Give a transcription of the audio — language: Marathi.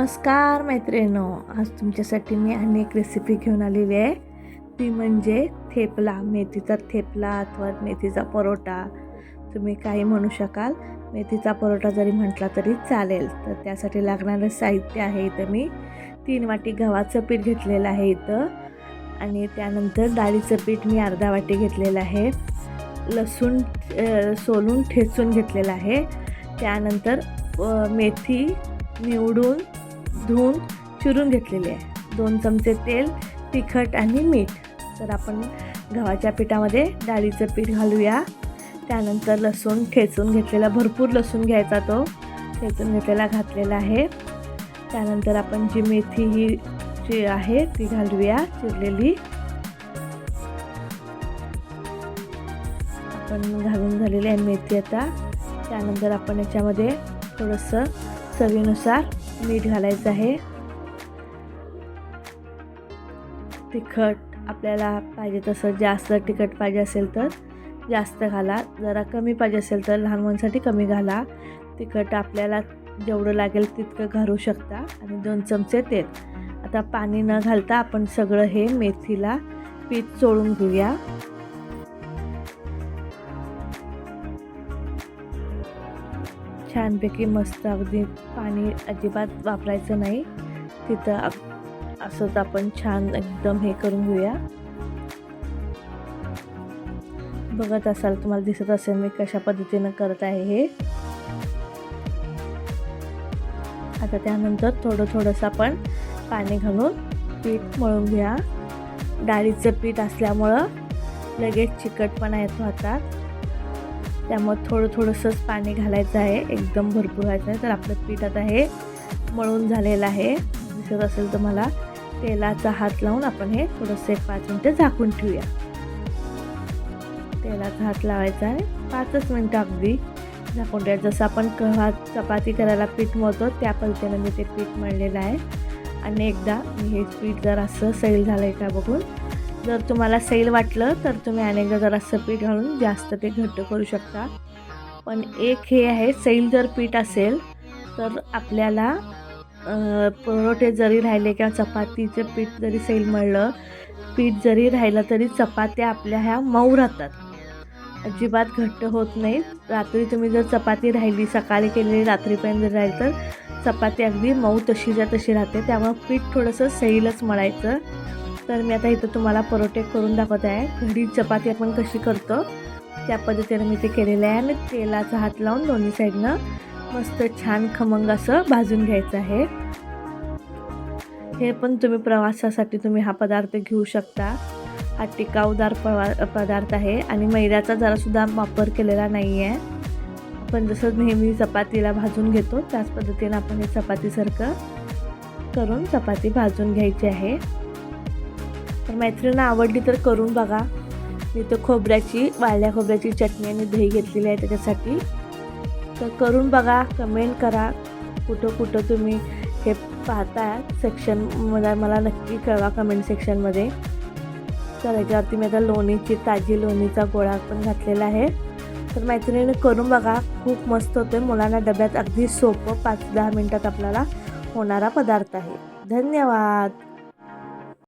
नमस्कार मैत्रिणो आज तुमच्यासाठी मी अनेक रेसिपी घेऊन आलेली आहे. ती म्हणजे थेपला मेथीचा थेपला अथवा मेथीचा परोटा तुम्ही काही म्हणू शकाल मेथीचा परोटा जरी म्हटला तरी चालेल. तर त्यासाठी लागणारं साहित्य आहे इथं मी. तीन वाटी गव्हाचं पीठ घेतलेलं आहे इथं. आणि त्यानंतर डाळीचं पीठ मी अर्धा वाटी घेतलेलं आहे. लसूण सोलून ठेचून घेतलेलं आहे. त्यानंतर मेथी निवडून धुवून चिरून घेतलेली आहे. दोन चमचे तेल तिखट आणि मीठ. तर आपण गव्हाच्या पिठामध्ये डाळीचं पीठ घालूया. त्यानंतर लसूण ठेचून घेतलेला भरपूर लसूण घ्यायचा तो. ठेचून घेतलेला घातलेला आहे. त्यानंतर आपण जी मेथी ही जी आहे ती घालूया चिरलेली. आपण घालून झालेली आहे मेथी आता. त्यानंतर आपण याच्यामध्ये थोडंसं चवीनुसार मीठ घालायचं आहे. तिखट आपल्याला पाहिजे तसं जास्त तिखट पाहिजे असेल तर जास्त घाला. जरा कमी पाहिजे असेल तर लहान मुलांसाठी कमी घाला. तिखट आपल्याला जेवढं लागेल तितकं घालू शकता आणि दोन चमचे तेल. आता पाणी न घालता आपण सगळं हे मेथीला पीठ चोळून घेऊया. छानपैकी मस्त अगदी पाणी अजिबात वापरायचं नाही. तिथं असंच आपण छान एकदम हे करून घेऊया. बघत असाल तुम्हाला दिसत असेल मी कशा पद्धतीनं करत आहे हे. आता त्यानंतर थोडं थोडंसं आपण पाणी घालून पीठ मळून घ्या. डाळीचं पीठ असल्यामुळं लगेच चिकटपणा येतो हातात त्यामुळे थोडं थोडंसंच पाणी घालायचं आहे. एकदम भरपूर व्हायचं आहे. तर आपलं पीठ आता हे मळून झालेलं आहे. दिसत असेल तर मला तेलाचा हात लावून आपण हे थोडंसं एक पाच मिनटं झाकून ठेवूया. तेलाचा हात लावायचा आहे. पाचच मिनटं अगदी झाकून ठेवायचं जसं आपण कव्हा चपाती करायला पीठ मळतो त्या पद्धतीनं मी ते पीठ मळलेलं आहे. आणि एकदा मी हे पीठ जर असं सैल झालं आहे का बघून जर तुम्हाला सैल वाटलं तर तुम्ही अनेकदा जरासं पीठ घालून जास्त ते घट्ट करू शकता. पण एक हे आहे सैल जर पीठ असेल तर आपल्याला अ, परोठे जरी राहिले किंवा चपातीचं पीठ जरी सैल मळलं पीठ जरी राहिलं तरी चपात्या आपल्या ह्या मऊ राहतात. अजिबात घट्ट होत नाहीत. रात्री तुम्ही जर चपाती राहिली सकाळी केलेली रात्रीपर्यंत जर राहील तर चपाती अगदी मऊ तशीच्या तशी राहते त्यामुळे पीठ थोडंसं सैलच मळायचं. तर मी आता इथं तुम्हाला परोटे करून दाखवत आहे. घरी चपाती आपण कशी करतो त्या पद्धतीने मी ते केलेलं आहे. आणि तेलाचा हात लावून दोन्ही साईडनं मस्त छान खमंग असं भाजून घ्यायचं आहे. हे पण तुम्ही प्रवासासाठी तुम्ही हा पदार्थ घेऊ शकता. हा टिकाऊदार पवा पदार्थ आहे आणि मैद्याचा जरासुद्धा वापर केलेला नाही आहे आपण जसं नेहमी चपातीला भाजून घेतो त्याच पद्धतीनं आपण हे चपातीसारखं करून चपाती भाजून घ्यायची आहे. तर मैत्रिणींना आवडली तर करून बघा. मी तर खोबऱ्याची वाळल्या खोबऱ्याची चटणी आणि दही घेतलेली आहे त्याच्यासाठी. तर करून बघा कमेंट करा. कुठं कुठं तुम्ही हे पाहता सेक्शन मला मला नक्की कळवा कमेंट सेक्शनमध्ये तर याच्यावरती मी आता लोणीची ताजी लोणीचा गोळा पण घातलेला आहे. तर मैत्रिणीने करून बघा. खूप मस्त होते. मुलांना डब्यात अगदी सोपं पाच दहा मिनटात आपल्याला होणारा पदार्थ आहे. धन्यवाद!